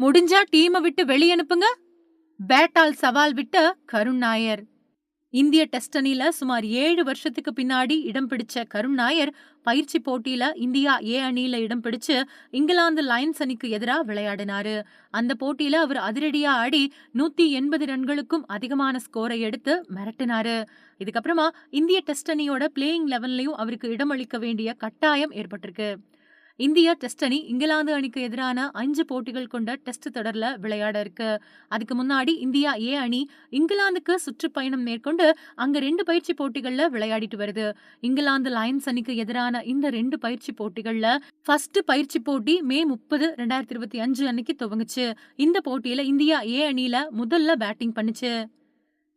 முடிஞ்சா டீமை விட்டு வெளியனுப்புங்க பேட்டால் சவால் விட்ட கருண் நாயர். இந்திய டெஸ்ட் அணியில சுமார் ஏழு வருஷத்துக்கு பின்னாடி இடம் பிடிச்ச கருண் நாயர் பயிற்சி போட்டியில இந்தியா ஏ அணியில இடம் பிடிச்சு இங்கிலாந்து லயன்ஸ் அணிக்கு எதிராக விளையாடினாரு. அந்த போட்டியில அவர் அதிரடியா ஆடி நூத்தி எண்பது ரன்களுக்கும் அதிகமான ஸ்கோரை எடுத்து மிரட்டினாரு. இதுக்கப்புறமா இந்திய டெஸ்ட் அணியோட பிளேயிங் லெவன்லயும் அவருக்கு இடமளிக்க வேண்டிய கட்டாயம் ஏற்பட்டிருக்கு. இந்தியா டெஸ்ட் அணி இங்கிலாந்து அணிக்கு எதிரான அஞ்சு போட்டிகள் கொண்ட டெஸ்ட் தொடர்ல விளையாட இருக்கு. அதுக்கு முன்னாடி இந்தியா ஏ அணி இங்கிலாந்துக்கு சுற்றுப்பயணம் மேற்கொண்டு அங்க ரெண்டு பயிற்சி போட்டிகள்ல விளையாடிட்டு வருது. இங்கிலாந்து லயன்ஸ் அணிக்கு எதிரான இந்த ரெண்டு பயிற்சி போட்டிகள்ல ஃபர்ஸ்ட் பயிற்சி போட்டி மே முப்பது ரெண்டாயிரத்தி இருபத்தி அஞ்சு அன்னைக்கு துவங்குச்சு. இந்த போட்டியில இந்தியா ஏ அணியில முதல்ல பேட்டிங் பண்ணுச்சு.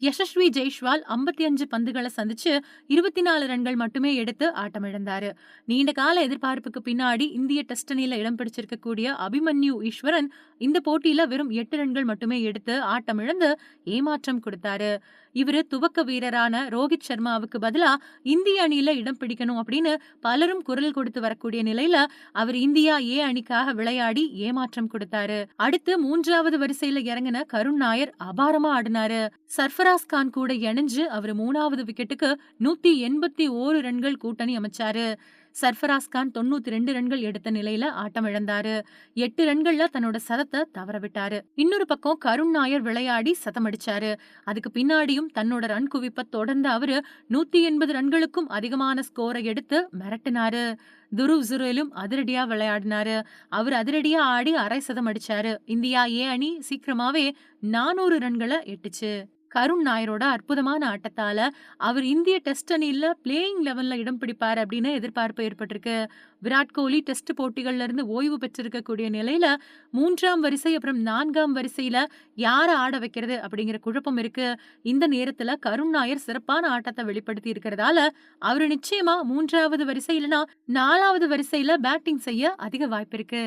யசஸ்வி ஜெய்ஷ்வால் ஐம்பத்தி அஞ்சு பந்துகளை சந்திச்சு இருபத்தி நாலு ரன்கள் மட்டுமே எடுத்து ஆட்டமிழந்தாரு. நீண்ட கால எதிர்பார்ப்புக்கு பின்னாடி இந்திய டெஸ்ட் அணியில இடம் பிடிச்சிருக்கக்கூடிய அபிமன்யு ஈஸ்வரன் இந்த போட்டியில வெறும் எட்டு ரன்கள் மட்டுமே எடுத்து ஆட்டமிழந்து ஏமாற்றம் கொடுத்தாரு. இவரு துவக்க வீரரான ரோஹித் சர்மாவுக்கு பதிலா இந்திய அணியில இடம் பிடிக்கணும் அப்படின்னு பலரும் குரல் கொடுத்து வரக்கூடிய நிலையில அவர் இந்தியா ஏ அணிக்காக விளையாடி ஏமாற்றம் கொடுத்தாரு. அடுத்து மூன்றாவது வரிசையில இறங்கின கருண் நாயர் அபாரமா ஆடினாரு. சர்ஃபராஸ் கான் கூட இணைஞ்சு அவர் மூணாவது விக்கெட்டுக்கு நூத்தி எண்பத்தி ஓரு ரன்கள் கூட்டணி அமைச்சாரு. சர்ஃபராஸ் கான் தொண்ணூத்தி ரெண்டு ரன்கள் எடுத்த நிலையில ஆட்டம் இழந்தாரு. எட்டு ரன்கள்ல தன்னோட சதத்தை தவற விட்டாரு இன்னொரு பக்கம் கருண் நாயர் விளையாடி சதம் அடிச்சாரு. அதுக்கு பின்னாடியும் தன்னோட ரன் குவிப்ப தொடர்ந்து அவரு நூத்தி எண்பது ரன்களுக்கும் அதிகமான ஸ்கோரை எடுத்து மிரட்டினாரு. துருவ் ஜுரேலும் அதிரடியா விளையாடினாரு. அவர் அதிரடியா ஆடி அரை சதம் அடிச்சாரு. இந்தியா ஏ அணி சீக்கிரமாவே நானூறு ரன்களை எட்டுச்சு. கருண் நாயரோட அற்புதமான ஆட்டத்தால அவர் இந்திய டெஸ்ட் அணியில் பிளேயிங் லெவலில் இடம் பிடிப்பார் அப்படின்னு எதிர்பார்ப்பு ஏற்பட்டிருக்கு. விராட் கோலி டெஸ்ட் போட்டிகள்ல இருந்து ஓய்வு பெற்றிருக்கக்கூடிய நிலையில மூன்றாம் வரிசை அப்புறம் நான்காம் வரிசையில யார ஆட வைக்கிறது அப்படிங்கிற குழப்பம் இருக்கு. இந்த நேரத்துல கருண் நாயர் சிறப்பான ஆட்டத்தை வெளிப்படுத்தி இருக்கிறதால அவரு நிச்சயமா மூன்றாவது வரிசை இல்லைன்னா நாலாவது வரிசையில பேட்டிங் செய்ய அதிக வாய்ப்பு இருக்கு.